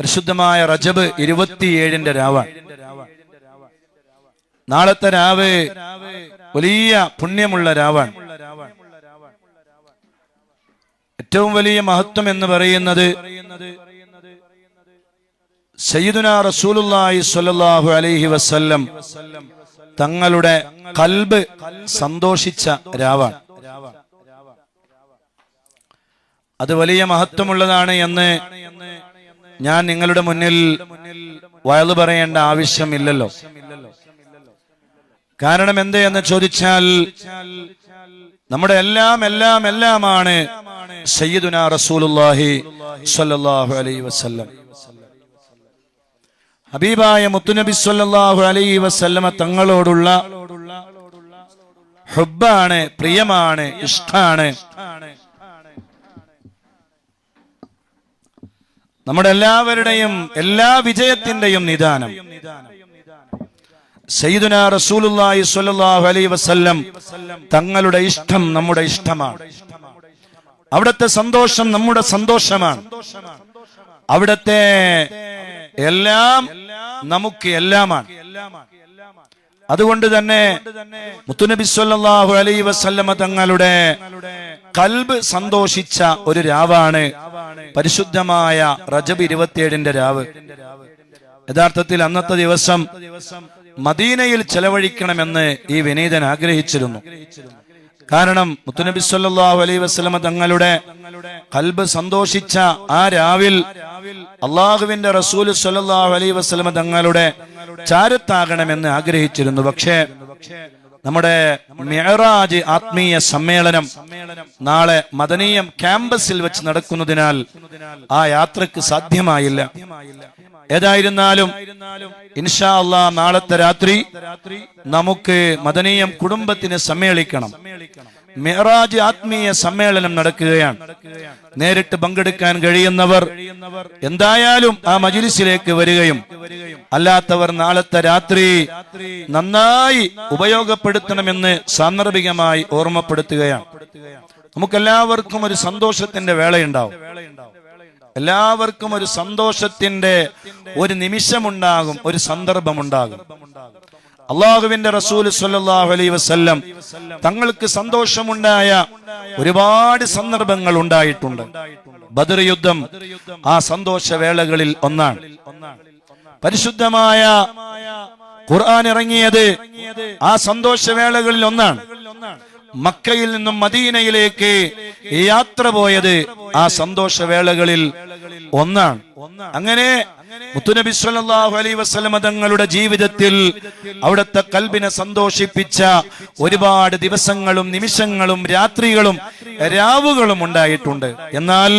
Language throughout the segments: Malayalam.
പരിശുദ്ധമായ റജബ് ഇരുപത്തിയേഴിന്റെ രാവ. നാളത്തെ രാവ് വലിയ പുണ്യമുള്ള രാവാണ്. ഏറ്റവും വലിയ മഹത്വം എന്ന് പറയുന്നത് സയ്യിദുന റസൂലുല്ലാഹി സ്വല്ലല്ലാഹു അലൈഹി വസല്ലം തങ്ങളുടെ കൽബ് സന്തോഷിച്ച രാവാണ്. അത് വലിയ മഹത്വമുള്ളതാണ് എന്ന് ഞാൻ നിങ്ങളുടെ മുന്നിൽ വയലു പറയേണ്ട ആവശ്യമില്ലല്ലോ. കാരണം എന്ത് എന്ന് ചോദിച്ചാൽ നമ്മുടെ എല്ലാം എല്ലാം എല്ലാമാണ് സയ്യിദുന റസൂലുള്ളാഹി സ്വല്ലല്ലാഹു അലൈഹി വസല്ലം. ഹബീബായ മുത്തുനബി സ്വല്ലല്ലാഹു അലൈഹി വസല്ലമ തങ്ങളോടുള്ള ഹുബ്ബാണ് പ്രിയമാണ് ഇഷ്ടാണ്. നമ്മുടെ എല്ലാവരുടെയും എല്ലാ വിജയത്തിന്റെയും നിദാനം. സയ്യിദുന റസൂലുള്ളാഹി സ്വല്ലല്ലാഹു അലൈഹി വസല്ലം തങ്ങളുടെ ഇഷ്ടം നമ്മുടെ ഇഷ്ടമാണ്. അവിടുത്തെ സന്തോഷം നമ്മുടെ സന്തോഷമാണ്. അവിടുത്തെ എല്ലാം നമുക്ക് എല്ലാമാണ്. അതുകൊണ്ട് തന്നെ മുത്തുനബി സ്വല്ലല്ലാഹു അലൈഹി വസല്ലമ തങ്ങളുടെ കൽബ് സന്തോഷിച്ച ഒരു രാവാണ് പരിശുദ്ധമായ റജബ് ഇരുപത്തിയേഴിന്റെ രാവ്. യഥാർത്ഥത്തിൽ അന്നത്തെ ദിവസം മദീനയിൽ ചെലവഴിക്കണമെന്ന് ഈ വിനീതൻ ആഗ്രഹിച്ചിരുന്നു. കാരണം മുത്തുനബി സല്ലാഹു അലൈ വസ്ലമ തങ്ങളുടെ കൽബ് സന്തോഷിച്ച ആ രാവിൽ അള്ളാഹുവിന്റെ റസൂൽ സല്ലാഹു അലൈ വസ്ലമ തങ്ങളുടെ ചാരത്താകണമെന്ന് ആഗ്രഹിച്ചിരുന്നു. പക്ഷേ നമ്മുടെ മെഹറാജ് ആത്മീയ സമ്മേളനം നാളെ മദനീയം ക്യാമ്പസിൽ വെച്ച് നടക്കുന്നതിനാൽ ആ യാത്രയ്ക്ക് സാധ്യമായില്ല. ഏതായിരുന്നാലും ഇൻഷാ അള്ളാ നാളത്തെ രാത്രി നമുക്ക് മദനീയം കുടുംബത്തിന് സമ്മേളിക്കണം. മെഹറാജ് ആത്മീയ സമ്മേളനം നടക്കുകയാണ്. നേരിട്ട് പങ്കെടുക്കാൻ കഴിയുന്നവർ എന്തായാലും ആ മജിലിസിലേക്ക് വരികയും അല്ലാത്തവർ നാളത്തെ രാത്രി നന്നായി ഉപയോഗപ്പെടുത്തണമെന്ന് സാന്ദർഭികമായി ഓർമ്മപ്പെടുത്തുകയാണ്. നമുക്കെല്ലാവർക്കും ഒരു സന്തോഷത്തിന്റെ വേളയുണ്ടാവും. എല്ലാവർക്കും ഒരു സന്തോഷത്തിന്റെ ഒരു നിമിഷമുണ്ടാകും ഒരു സന്ദർഭമുണ്ടാകും. അള്ളാഹുവിന്റെ റസൂൽ സല്ലല്ലാഹു അലൈഹി വസല്ലം തങ്ങൾക്ക് സന്തോഷമുണ്ടായ ഒരുപാട് സന്ദർഭങ്ങൾ ഉണ്ടായിട്ടുണ്ട്. ബദർ യുദ്ധം ആ സന്തോഷവേളകളിൽ ഒന്നാണ്. പരിശുദ്ധമായ ഖുർആൻ ഇറങ്ങിയത് ആ സന്തോഷവേളകളിൽ ഒന്നാണ്. മക്കയിൽ നിന്നും മദീനയിലേക്ക് യാത്ര പോയത് ആ സന്തോഷവേളകളിൽ ഒന്നാണ്. അങ്ങനെ മുത്തുനബി സല്ലല്ലാഹു അലൈഹി വസല്ലമ തങ്ങളുടെ ജീവിതത്തിൽ അവിടുത്തെ കൽബിനെ സന്തോഷിപ്പിച്ച ഒരുപാട് ദിവസങ്ങളും നിമിഷങ്ങളും രാത്രികളും രാവുകളും ഉണ്ടായിട്ടുണ്ട്. എന്നാൽ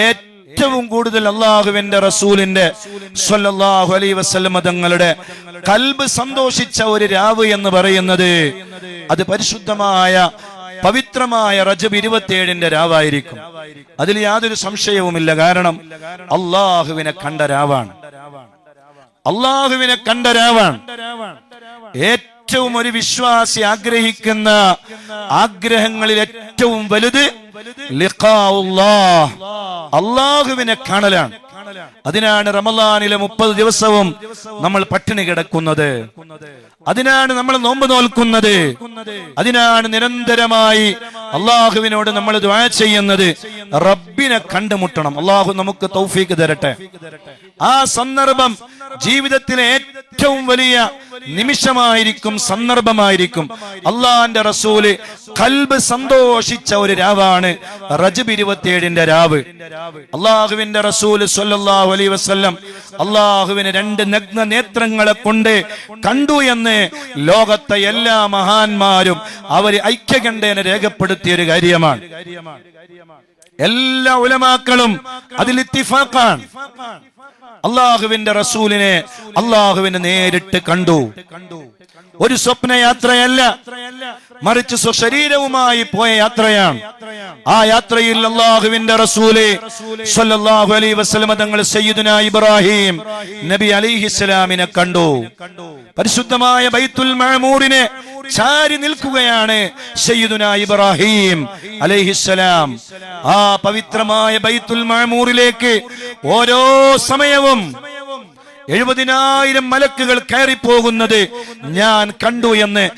ഏറ്റവും കൂടുതൽ അള്ളാഹുവിന്റെ റസൂലിന്റെ സല്ലല്ലാഹു അലൈഹി വസല്ലമ തങ്ങളുടെ കൽബ് സന്തോഷിച്ച ഒരു രാവ് എന്ന് പറയുന്നത് അത് പരിശുദ്ധമായ പവിത്രമായ റജബ് ഇരുപത്തിയേഴിന്റെ രാവായിരിക്കും. അതിൽ യാതൊരു സംശയവുമില്ല. കാരണം അള്ളാഹുവിനെ കണ്ട രാവാണ്. അള്ളാഹുവിനെ കണ്ട രാവാണ്. ഏറ്റവും ഒരു വിശ്വാസി ആഗ്രഹിക്കുന്ന ആഗ്രഹങ്ങളിൽ ഏറ്റവും വലുത്. അള്ളാഹുവിനെ കാണലാണ്. അതിനാണ് റമലാനിലെ മുപ്പത് ദിവസവും നമ്മൾ പട്ടിണി കിടക്കുന്നത്. അതിനാണ് നമ്മൾ നോമ്പ് നോൽക്കുന്നത്. അതിനാണ് നിരന്തരമായി അള്ളാഹുവിനോട് നമ്മൾ ദ്വാ ചെയ്യുന്നത്. റബ്ബിനെ കണ്ടുമുട്ടണം. അള്ളാഹു നമുക്ക് തൗഫീക്ക് തരട്ടെ. ആ സന്ദർഭം ജീവിതത്തിലെ ഏറ്റവും വലിയ നിമിഷമായിരിക്കും സന്ദർഭമായിരിക്കും. അള്ളാന്റെ റസൂൽ കൽബ് സന്തോഷിച്ച ഒരു രാവാണ് റജബ് ഇരുപത്തിയേഴിന്റെ രാവ്. അള്ളാഹുവിന്റെ റസൂൽ സൊല്ലാഹു അലൈഹി വസല്ലം അള്ളാഹുവിന് രണ്ട് നഗ്ന നേത്രങ്ങളെ കൊണ്ട് കണ്ടു എന്ന് ലോകത്തെ എല്ലാ മഹാന്മാരും അവർ ഐക്യകണ്ഠേന രേഖപ്പെടുത്തിയ ഒരു കാര്യമാണ്. എല്ലാ ഉലമാക്കളും അതിൽ ഇത്തിഫാക്കാണ് അള്ളാഹുവിന്റെ റസൂലിനെ അള്ളാഹുവിനെ നേരിട്ട് കണ്ടു. ഒരു സ്വപ്നയാത്രയല്ല. മറിച്ച് സ്വശരീരവുമായി പോയ യാത്രയാണ്. ആ യാത്രയിൽ അള്ളാഹുവിന്റെ റസൂലെ സല്ലല്ലാഹു അലൈഹി വസല്ലം തങ്ങൾ സയ്യിദുന ഇബ്രാഹിം നബി അലിഹിസ്സലാമിനെ കണ്ടു. പരിശുദ്ധമായ ബൈത്തുൽ മഅമൂറിനെ ചാരി നിൽക്കുകയാണ് സയ്യിദുന ഇബ്രാഹിം അലൈഹിസ്സലാം ആ പവിത്രമായ ബൈത്തുൽ മഅമൂറിലേക്ക് ഓരോ സമയവും എഴുപതിനായിരം മലക്കുകൾ കയറിപ്പോകുന്നത് ഞാൻ കണ്ടു എന്ന്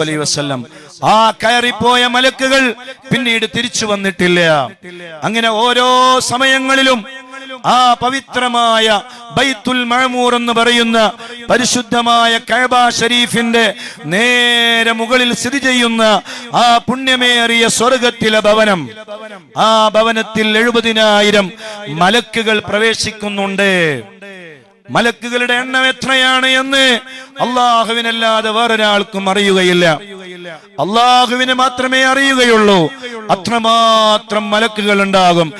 അലൈഹി വസല്ലം. ആ കയറിപ്പോയ മലക്കുകൾ പിന്നീട് തിരിച്ചു വന്നിട്ടില്ല. അങ്ങനെ ഓരോ സമയങ്ങളിലും ആ പവിത്രമായ ബൈത്തുൽ മഴമൂർ എന്ന് പറയുന്ന പരിശുദ്ധമായ കഴബ ഷരീഫിന്റെ നേരെ മുകളിൽ സ്ഥിതി ചെയ്യുന്ന ആ പുണ്യമേറിയ സ്വർഗത്തിലെ ഭവനം. ആ ഭവനത്തിൽ എഴുപതിനായിരം മലക്കുകൾ പ്രവേശിക്കുന്നുണ്ട്. മലക്കുകളുടെ എണ്ണം എത്രയാണ് എന്ന് അള്ളാഹുവിനല്ലാതെ വേറൊരാൾക്കും അറിയുകയില്ല. അള്ളാഹുവിന് മാത്രമേ അറിയുകയുള്ളൂ. അത്രമാത്രം മലക്കുകൾ ഉണ്ടാകും.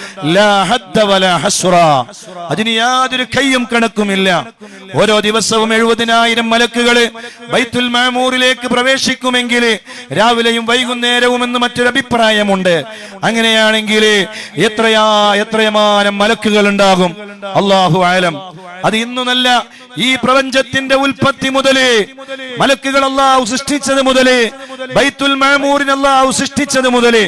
അതിന് യാതൊരു കയ്യും കണക്കുമില്ല. ഓരോ ദിവസവും എഴുപതിനായിരം മലക്കുകൾ ബൈത്തുൽ മാമൂറിലേക്ക് പ്രവേശിക്കുമെങ്കിൽ രാവിലെയും വൈകുന്നേരവും എന്ന് മറ്റൊരു അഭിപ്രായമുണ്ട്. അങ്ങനെയാണെങ്കിൽ എത്രയാ എത്രയമാനം മലക്കുകൾ ഉണ്ടാകും അള്ളാഹു ആലം അത് ഇന്നല്ല ഈ പ്രപഞ്ചത്തിന്റെ ഉൽപ്പത്തി മുതൽ മലക്കുകൾ അള്ളാഹു സൃഷ്ടിച്ചത് മുതൽ ബൈത്തുൽ മഴമൂറിന് അള്ളാഹു സൃഷ്ടിച്ചത് മുതലേ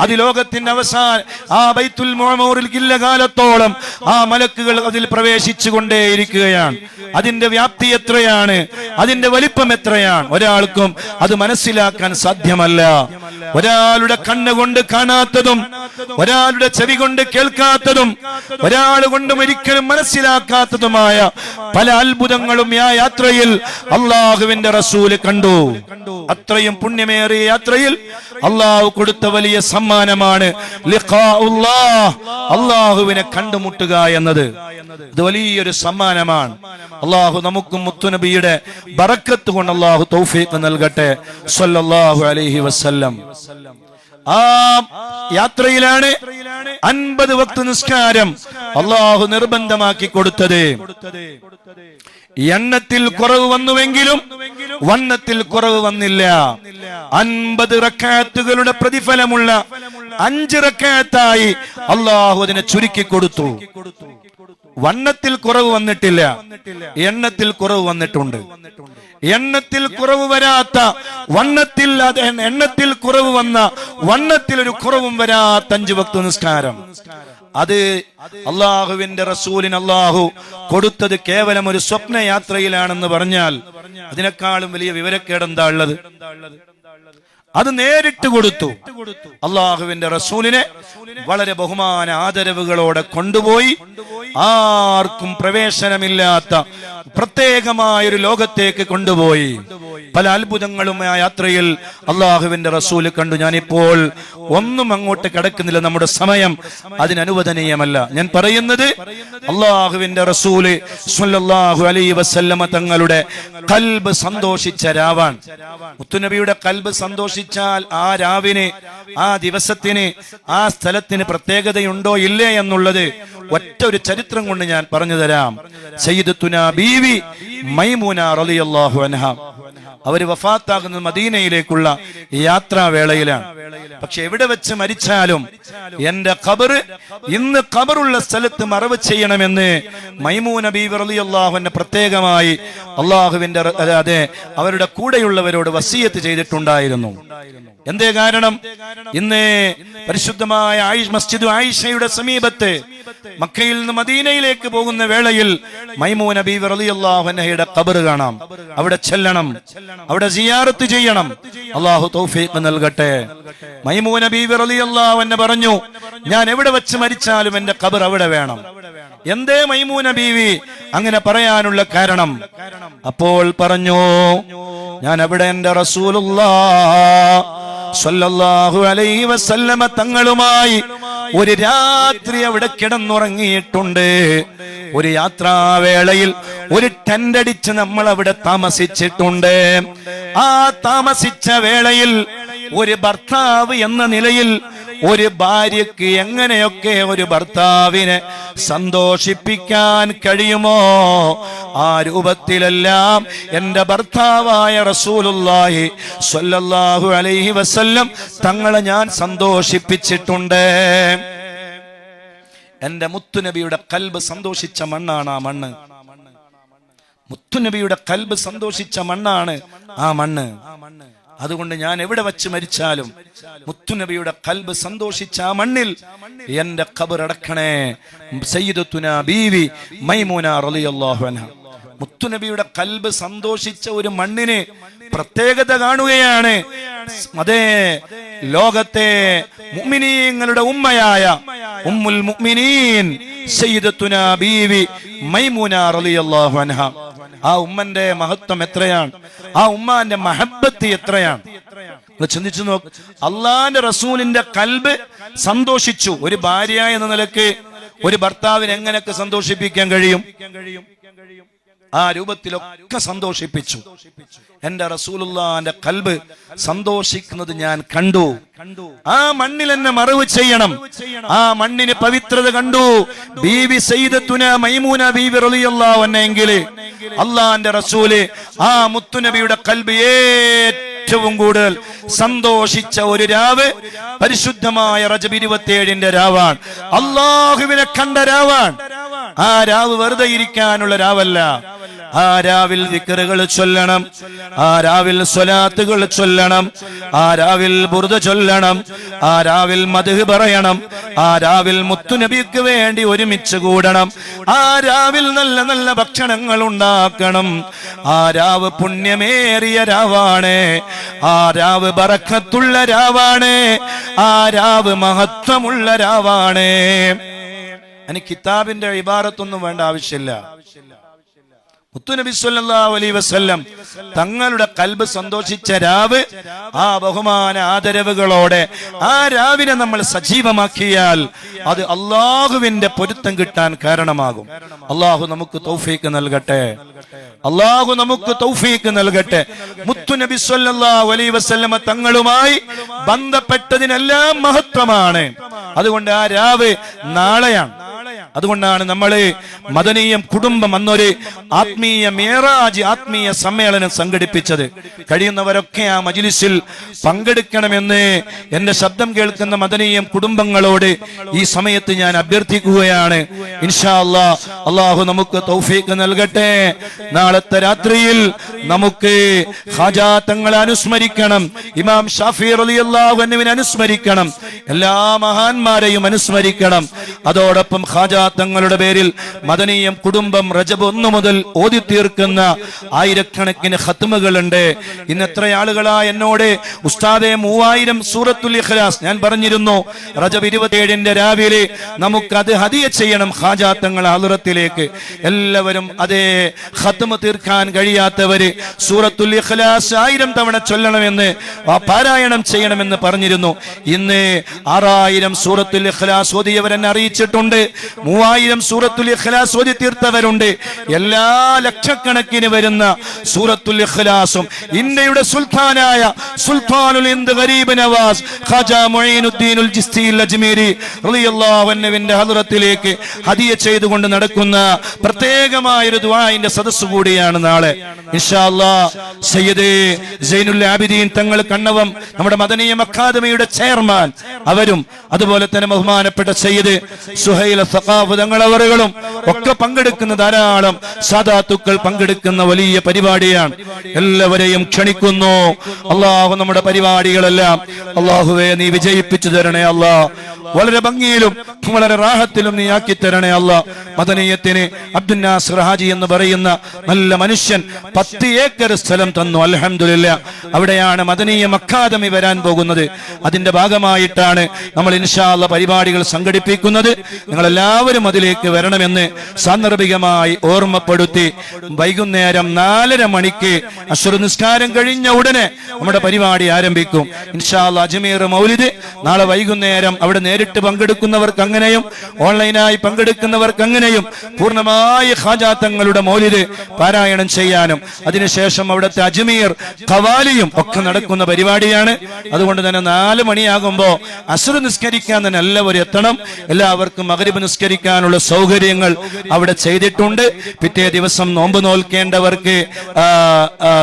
അത് ലോകത്തിന്റെ അവസാന ആ ബൈത്തുൽ മോമോറിൽ കാലത്തോളം ആ മലക്കുകൾ അതിൽ പ്രവേശിച്ചു കൊണ്ടേയിരിക്കുകയാണ് അതിന്റെ വ്യാപ്തി എത്രയാണ്? അതിന്റെ വലിപ്പം എത്രയാണ്? ഒരാൾക്കും അത് മനസ്സിലാക്കാൻ സാധ്യമല്ല. ഒരാളുടെ കണ്ണുകൊണ്ട് കാണാത്തതും ഒരാളുടെ ചെവി കൊണ്ട് കേൾക്കാത്തതും ഒരാൾ കൊണ്ടും ഒരിക്കലും മനസ്സിലാക്കാത്തതുമായ പല അത്ഭുതങ്ങളും ആ യാത്രയിൽ അള്ളാഹുവിന്റെ റസൂൽ കണ്ടു. അത്രയും പുണ്യമേറിയ യാത്രയിൽ അള്ളാഹു കൊടുത്ത വലിയ സമ്മാനമാണ്. അള്ളാഹുവിനെ കണ്ടുമുട്ടുക എന്നത്. ഇത് വലിയൊരു സമ്മാനമാണ്. അള്ളാഹു നമുക്കും മുത്തുനബിയുടെ ബറക്കത്ത് കൊണ്ട് അള്ളാഹു തൗഫീഖ് നൽകട്ടെ. സല്ലല്ലാഹു അലൈഹി വസല്ലം. ആ യാത്രയിലാണ് അൻപത് വക്ത് നിസ്കാരം അള്ളാഹു നിർബന്ധമാക്കി കൊടുത്തത്. എണ്ണത്തിൽ കുറവ് വന്നുവെങ്കിലും വണ്ണത്തിൽ കുറവ് വന്നില്ല. അൻപത് റക്കാത്തുകളുടെ പ്രതിഫലമുള്ള അഞ്ച് റക്കാത്തായി അള്ളാഹു അതിനെ ചുരുക്കി കൊടുത്തു. വണ്ണത്തിൽ കുറവ് വന്നിട്ടില്ല. എണ്ണത്തിൽ കുറവ് വന്നിട്ടുണ്ട്. എണ്ണത്തിൽ കുറവ് വരാത്ത വണ്ണത്തിൽ എണ്ണത്തിൽ കുറവ് വന്ന വണ്ണത്തിൽ ഒരു കുറവും വരാത്ത അഞ്ചു ഭക്ത നിസ്കാരം. അത് അള്ളാഹുവിന്റെ റസൂലിന് അള്ളാഹു കൊടുത്തത് കേവലം ഒരു സ്വപ്ന യാത്രയിലാണെന്ന് പറഞ്ഞാൽ അതിനേക്കാളും വലിയ വിവരക്കേടെന്താ ഉള്ളത്? അത് നേരിട്ട് കൊടുത്തു. അള്ളാഹുവിന്റെ റസൂലിനെ വളരെ ബഹുമാന ആദരവുകളോടെ കൊണ്ടുപോയി. ആർക്കും പ്രവേശനമില്ലാത്ത പ്രത്യേകമായൊരു ലോകത്തേക്ക് കൊണ്ടുപോയി. പല അത്ഭുതങ്ങളും ആ യാത്രയിൽ അള്ളാഹുവിന്റെ റസൂൽ കണ്ടു. ഞാനിപ്പോൾ ഒന്നും അങ്ങോട്ട് കിടക്കുന്നില്ല. നമ്മുടെ സമയം അതിനനുവദനീയമല്ല. ഞാൻ പറയുന്നത് അള്ളാഹുവിന്റെ റസൂൽ അലൈഹി വസല്ലമ തങ്ങളുടെ കൽബ് സന്തോഷിച്ച രാവാൻ മുത്തുനബിയുടെ കൽബ് സന്തോഷിച്ചാൽ ആ രാവിനെ ആ ദിവസത്തിന് ആ സ്ഥലത്തിന് പ്രത്യേകതയുണ്ടോ ഇല്ലേ എന്നുള്ളത് ഒറ്റ ഒരു ചരിത്രം കൊണ്ട് ഞാൻ പറഞ്ഞു തരാം. സയ്യിദത്തുന ബീവി മൈമൂന റളിയല്ലാഹു അൻഹ. അവർ വഫാത്താകുന്നത് മദീനയിലേക്കുള്ള യാത്രാവേളയിലാണ്. പക്ഷെ എവിടെ വെച്ച് മരിച്ചാലും എന്റെ ഖബർ ഇന്ന് ഖബറുള്ള സ്ഥലത്ത് മറവ് ചെയ്യണമെന്ന് മൈമൂന ബീവി റളിയല്ലാഹുവിനെ പ്രത്യേകമായി അള്ളാഹുവിന്റെ അതെ അവരുടെ കൂടെയുള്ളവരോട് വസീയത്ത് ചെയ്തിട്ടുണ്ടായിരുന്നു. എന്തേ കാരണം? ഇന്ന് പരിശുദ്ധമായ ആയിഷ് മസ്ജിദ് ആയിഷയുടെ സമീപത്ത് മക്കയിൽ നിന്ന് മദീനയിലേക്ക് പോകുന്ന വേളയിൽ മൈമൂന ബീവി റളിയല്ലാഹു അൻഹയുടെ ഖബർ കാണാം. അവിടെ ചെല്ലണം. അവിടെ സിയാറത്ത് ചെയ്യണം. അള്ളാഹു തൗഫീഖ് നൽകട്ടെ. ബീവി റളിയല്ലാഹു അൻഹ പറഞ്ഞു ഞാൻ എവിടെ വെച്ച് മരിച്ചാലും എന്റെ കബർ അവിടെ വേണം. എന്തേ മൈമൂന ബീവി അങ്ങനെ പറയാനുള്ള കാരണം. അപ്പോൾ പറഞ്ഞു ഞാൻ അവിടെ എന്റെ റസൂലുള്ളാ? സ്വല്ലല്ലാഹു അലൈഹി വസല്ലമ തങ്ങളുമായി ഒരു രാത്രി അവിടെ കിടന്നുറങ്ങിയിട്ടുണ്ട്. ഒരു യാത്രാവേളയിൽ ഒരു ടെൻഡടിച്ച് നമ്മൾ അവിടെ താമസിച്ചിട്ടുണ്ട്. ആ താമസിച്ച വേളയിൽ ഒരു ഭർത്താവ് എന്ന നിലയിൽ ഒരു ഭാര്യക്ക് എങ്ങനെയൊക്കെ ഒരു ഭർത്താവിനെ സന്തോഷിപ്പിക്കാൻ കഴിയുമോ? ആ രൂപത്തിലെല്ലാം എന്റെ ഭർത്താവായ റസൂലുല്ലാഹി സ്വല്ലല്ലാഹു അലൈഹി വസല്ലം തങ്ങളെ ഞാൻ സന്തോഷിപ്പിച്ചിട്ടുണ്ട്. എന്റെ മുത്തുനബിയുടെ കൽബ് സന്തോഷിച്ച മണ്ണാണ് ആ മണ്ണ്. മുത്തുനബിയുടെ കൽബ് സന്തോഷിച്ച മണ്ണാണ് ആ മണ്ണ്. അതുകൊണ്ട് ഞാൻ എവിടെ വെച്ച് മരിച്ചാലും മുത്തുനബിയുടെ കൽബ് സന്തോഷിച്ച ആ മണ്ണിൽ എന്റെ ഖബർ അടക്കണേ. ബീവി മൈമൂന റളിയല്ലാഹു അൻഹ. മുത്തുനബിയുടെ കൽബ് സന്തോഷിച്ച ഒരു മണ്ണിന് പ്രത്യേകത കാണുകയാണ്. അതേ ലോകത്തെ മുഅ്മിനീങ്ങളുടെ ഉമ്മയായ ഉമ്മുൽ മുഅ്മിനീൻ സയ്യിദത്തുന ബീവി മൈമൂന റളിയല്ലാഹു അൻഹ. ആ ഉമ്മന്റെ മഹത്വം എത്രയാണ്? ആ ഉമ്മാന്റെ മഹബത്ത് എത്രയാണ്? ചിന്തിച്ചു നോക്ക്. അള്ളാന്റെ റസൂലിന്റെ കൽബ് സന്തോഷിച്ചു. ഒരു ഭാര്യ എന്ന നിലയ്ക്ക് ഒരു ഭർത്താവിന് എങ്ങനെയൊക്കെ സന്തോഷിപ്പിക്കാൻ കഴിയും? ആ രൂപത്തിലൊക്കെ സന്തോഷിപ്പിച്ചു. എന്റെ റസൂലുള്ളാന്റെ കൽബ് സന്തോഷിക്കുന്നത് ഞാൻ കണ്ടു. ആ മണ്ണിൽ എന്നെ മറവ് ചെയ്യണം. ആ മണ്ണിന് പവിത്രത കണ്ടു. ബീവി സയ്യിദത്തുന മൈമൂന ബീവി റളിയല്ലാഹു അൻഹയെങ്കിൽ അള്ളാന്റെ റസൂൽ ആ മുത്തുനബിയുടെ കൽബ് ഏറ്റവും കൂടുതൽ സന്തോഷിച്ച ഒരു രാവ് പരിശുദ്ധമായ റജബ് ഇരുപത്തിയേഴിന്റെ രാവാണ്. അള്ളാഹുവിനെ കണ്ട രാവാണ്. ആ രാവ് വെറുതെ ഇരിക്കാനുള്ള രാവല്ല. ആ രാവിൽ വിക്കറുകൾ ചൊല്ലണം. ആ രാവിൽ സ്വലാത്തുകൾ ചൊല്ലണം. ആ രാവിൽ ബുറുദ ചൊല്ലണം. ആ രാവിൽ മധു പറയണം. ആ രാവിൽ മുത്തുനബിക്ക് വേണ്ടി ഒരുമിച്ച് കൂടണം. ആ രാവിൽ നല്ല നല്ല ഭക്ഷണങ്ങൾ ഉണ്ടാക്കണം. ആ രാവ് പുണ്യമേറിയ രാവാണ്. ആ രാവ് ബറക്കത്തുള്ള രാവാണ്. ആ രാവ് മഹത്വമുള്ള രാവാണ്. എനിക്ക് കിതാബിന്റെ ഇബാറത്തൊന്നും വേണ്ട ആവശ്യമില്ല. മുത്തുനബി അലൈഹി വസല്ലം തങ്ങളുടെ കൽബ് സന്തോഷിച്ച രാവ് ആ ബഹുമാന ആദരവുകളോടെ ആ രാവിനെ നമ്മൾ സജീവമാക്കിയാൽ അത് അള്ളാഹുവിന്റെ പൊരുത്തം കിട്ടാൻ കാരണമാകും. അള്ളാഹു നമുക്ക് തൗഫീക്ക് നൽകട്ടെ. അള്ളാഹു നമുക്ക് തൗഫീക്ക് നൽകട്ടെ. മുത്തുനബി സല്ലാ അലൈഹി വസല്ലമ തങ്ങളുമായി ബന്ധപ്പെട്ടതിനെല്ലാം മഹത്വമാണ്. അതുകൊണ്ട് ആ രാവ് നാളെയാണ്. അതുകൊണ്ടാണ് നമ്മൾ മദനീയം കുടുംബം അന്നൊരു ആത്മീയ മേറാജ് ആത്മീയ സമ്മേളനം സംഘടിപ്പിച്ചത്. കഴിയുന്നവരൊക്കെ ആ മജിലിസിൽ പങ്കെടുക്കണമെന്ന് എന്റെ ശബ്ദം കേൾക്കുന്ന മദനീയം കുടുംബങ്ങളോട് ഈ സമയത്ത് ഞാൻ അഭ്യർത്ഥിക്കുകയാണ്. ഇൻഷാ അല്ലാ അള്ളാഹു നമുക്ക് തൗഫീക്ക് നൽകട്ടെ. നാളത്തെ രാത്രിയിൽ നമുക്ക് ഹാജാത്തങ്ങളെ അനുസ്മരിക്കണം. ഇമാം ഷാഫി അലി അൻഹുവിനെ അനുസ്മരിക്കണം. എല്ലാ മഹാന്മാരെയും അനുസ്മരിക്കണം. അതോടൊപ്പം ഹാജാത്തങ്ങളുടെ പേരിൽ മദനീയം കുടുംബം റജബ് ഒന്നു മുതൽ ഓതി തീർക്കുന്ന ആയിരക്കണക്കിന് ഹത്തുമകളുണ്ട് ഇന്ന് എത്ര ആളുകളാ എന്നോട് ഉസ്താദെ മൂവായിരം സൂറത്തുൽ ഇഖ്ലാസ് ഞാൻ പറഞ്ഞിരുന്നു. റജബ് ഇരുപത്തിയേഴിന്റെ രാവിലെ അത് ഹദിയ ചെയ്യണം ഹാജാത്തങ്ങൾ ആളുറത്തിലേക്ക് എല്ലാവരും അതേ ഹത്തുമ തീർക്കാൻ കഴിയാത്തവര് സൂറത്തുൽ ഇഖ്ലാസ് ആയിരം തവണ ചൊല്ലണമെന്ന് പാരായണം ചെയ്യണമെന്ന് പറഞ്ഞിരുന്നു. ഇന്ന് ആറായിരം സൂറത്തുൽ ഇഖ്ലാസ് ഓതിയവരെന്നെ അറിയിച്ചിട്ടുണ്ട്. മൂവായിരം സൂറത്തുൽ ഇഖ്ലാസ് ഓതി തീർത്തവരുണ്ട്. എല്ലാ ലക്ഷക്കണക്കിന് വരുന്ന സൂറത്തുൽ ഇഖ്ലാസും ഇന്ത്യയുടെ സുൽത്താനായ സുൽത്താനുൽ ഇന്ദ് ഗരീബ് നവാസ് ഖാജ മൊയ്നുദ്ദീനുൽ ജിസ്തി അജ്മീരി റളിയല്ലാഹു അൻഹുവിന്റെ ഹദ്റത്തിലേക്ക് ഹദിയ ചെയ്തുകൊണ്ട് നടക്കുന്ന പ്രത്യേകമായ ഒരു ദുആഇന്റെ സദസ്സ് കൂടിയാണ് നാളെ. ഇൻഷാ അല്ലാഹ് സയ്യിദ് സൈനുൽ ആബിദീൻ തങ്ങൾ കണ്ണവം നമ്മുടെ മദനീയം അക്കാദമിയുടെ ചെയർമാൻ അവരും അതുപോലെ തന്നെ ബഹുമാനപ്പെട്ട സയ്യിദ് സുഹൈൽ സഖാഫ് തങ്ങളവറുകളും ഒക്കെ പങ്കെടുക്കുന്ന ധാരാളം സാധാത്തുക്കൾ പങ്കെടുക്കുന്ന വലിയ പരിപാടിയാണ്. എല്ലാവരെയും ക്ഷണിക്കുന്നു. അള്ളാഹു നമ്മുടെ പരിപാടികളെല്ലാം അള്ളാഹുവെ നീ വിജയിപ്പിച്ചു തരണേ അല്ലാ. വളരെ ഭംഗിയിലും വളരെ റാഹത്തിലും നീ ആക്കി തരണേ അല്ല. മദനീയത്തിന് അബ്ദുൽ നാസർ ഹാജി എന്ന് പറയുന്ന നല്ല മനുഷ്യൻ പത്ത് ഏക്കർ സ്ഥലം തന്നു. അലഹമില്ല അവിടെയാണ് മദനീയം അക്കാദമി വരാൻ പോകുന്നത്. അതിന്റെ ഭാഗമായിട്ടാണ് നമ്മൾ ഇൻഷാ അല്ലാ പരിപാടികൾ സംഘടിപ്പിക്കുന്നത്. നിങ്ങൾ എല്ലാവരും അതിലേക്ക് വരണമെന്ന് സാന്ദർഭികമായി ഓർമ്മപ്പെടുത്തി വൈകുന്നേരം നാലര മണിക്ക് അശ്വര നിസ്കാരം കഴിഞ്ഞ ഉടനെ നമ്മുടെ പരിപാടി ആരംഭിക്കും. ഇൻഷാൽ അജ്മീർ മൗലിദ് നാളെ വൈകുന്നേരം അവിടെ നേരിട്ട് പങ്കെടുക്കുന്നവർക്ക് അങ്ങനെയും ഓൺലൈനായി പങ്കെടുക്കുന്നവർക്ക് അങ്ങനെയും പൂർണമായി ഹാജാത്തങ്ങളുടെ മൗലിദ് പാരായണം ചെയ്യാനും അതിനുശേഷം അവിടുത്തെ അജ്മീർ ഖവാലിയും ഒക്കെ നടക്കുന്ന പരിപാടിയാണ്. അതുകൊണ്ട് തന്നെ നാല് മണിയാകുമ്പോൾ അസുര നിസ്കരിക്കാൻ തന്നെ എല്ലാവരും എത്തണം. എല്ലാവർക്കും മകരിബ് നിസ്കരിക്കാനുള്ള സൗകര്യങ്ങൾ അവിടെ ചെയ്തിട്ടുണ്ട്. പിറ്റേ ദിവസം നോമ്പ് നോൽക്കേണ്ടവർക്ക്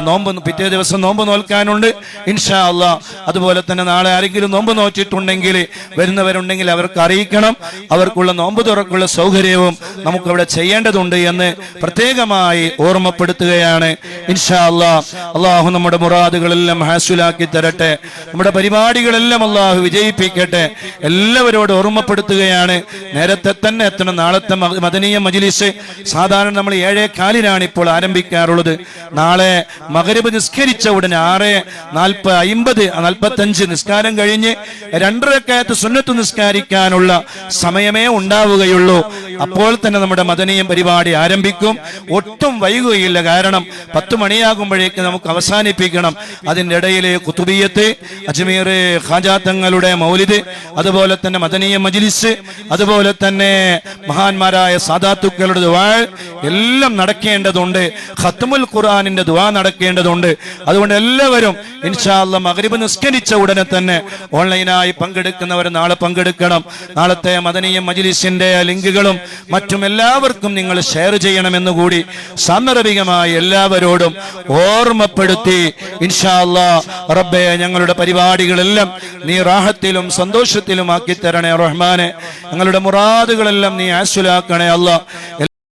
നോമ്പ് പിറ്റേ ദിവസം നോമ്പ് നോൽക്കാനുണ്ട്. ഇൻഷാ അല്ല അതുപോലെ തന്നെ നാളെ ആരെങ്കിലും നോമ്പ് നോച്ചിട്ടുണ്ടെങ്കിൽ വരുന്നവരുണ്ടെങ്കിൽ അവർക്ക് അറിയിക്കണം. അവർക്കുള്ള നോമ്പ് തുറക്കുള്ള സൗകര്യവും നമുക്കവിടെ ചെയ്യേണ്ടതുണ്ട് എന്ന് പ്രത്യേകമായി ഓർമ്മപ്പെടുത്തുകയാണ്. ഇൻഷാ അള്ളാ അള്ളാഹു നമ്മുടെ മുറാദുകളെല്ലാം ഹാസുലാക്കി തരട്ടെ. നമ്മുടെ പരിപാടികളെല്ലാം അള്ളാഹു വിജയിപ്പിക്കട്ടെ. എല്ലാവരോടും ഓർമ്മപ്പെടുത്തുകയാണ്. നേരത്തെ തന്നെ എത്തണം. നാളത്തെ മദനീയ മജിലിസ് സാധാരണ നമ്മൾ ഏഴേ കാലിനാണ് ഇപ്പോൾ ആരംഭിക്കാറുള്ളത്. നാളെ മകരബ് നിസ്കരിച്ച ഉടനെ ആറ് നാൽപ്പ അമ്പത് നാൽപ്പത്തഞ്ച് നിസ്കാരം കഴിഞ്ഞ് രണ്ടരക്കാലത്ത് സുന്നത്ത് നിസ്കാരിക്കാനുള്ള സമയമേ ഉണ്ടാവുകയുള്ളൂ. അപ്പോൾ തന്നെ നമ്മുടെ മദനീയം പരിപാടി ആരംഭിക്കും. ഒട്ടും വൈകുകയില്ല. കാരണം പത്ത് മണിയാകുമ്പോഴേക്ക് നമുക്ക് അവസാനിപ്പിക്കണം. അതിന്റെ ഇടയിൽ കുത്തുബിയത്ത് അജ്മീർ ഖാജാത്തങ്ങളുടെ മൗലിദ് അതുപോലെ തന്നെ മദനീയ മജിലിസ് അതുപോലെ തന്നെ മഹാന്മാരായ സാദാത്തുക്കളുടെ ദുആ എല്ലാം നടക്കേണ്ടതുണ്ട്. ഖത്മുൽ ഖുർആനിന്റെ ദുവാ നടക്കേണ്ടതുണ്ട്. അതുകൊണ്ട് എല്ലാവരും ഇൻഷാല്ല മകരിബ് നിസ്കരിച്ച ഉടനെ തന്നെ ഓൺലൈനായി പങ്കെടുക്കുന്നവർ നാളെ പങ്കെടുക്കണം. നാളത്തെ മദനീയ മജിലിസിന്റെ ലിങ്കുകളും മറ്റും എല്ലാവർക്കും നിങ്ങൾ ഷെയർ ചെയ്യണമെന്ന് കൂടി സാന്ദർഭികമായി എല്ലാവരോടും ഓർമ്മപ്പെടുത്തി ഇൻഷാല്ല റബ്ബെ ഞങ്ങളുടെ പരിപാടികളെല്ലാം നീ റാഹത്തിലും സന്തോഷത്തിലും ആക്കി തരണേ റഹ്മാനെ. ഞങ്ങളുടെ മുറാദുകളെല്ലാം നീ ആശ്വലാക്കണേ അല്ല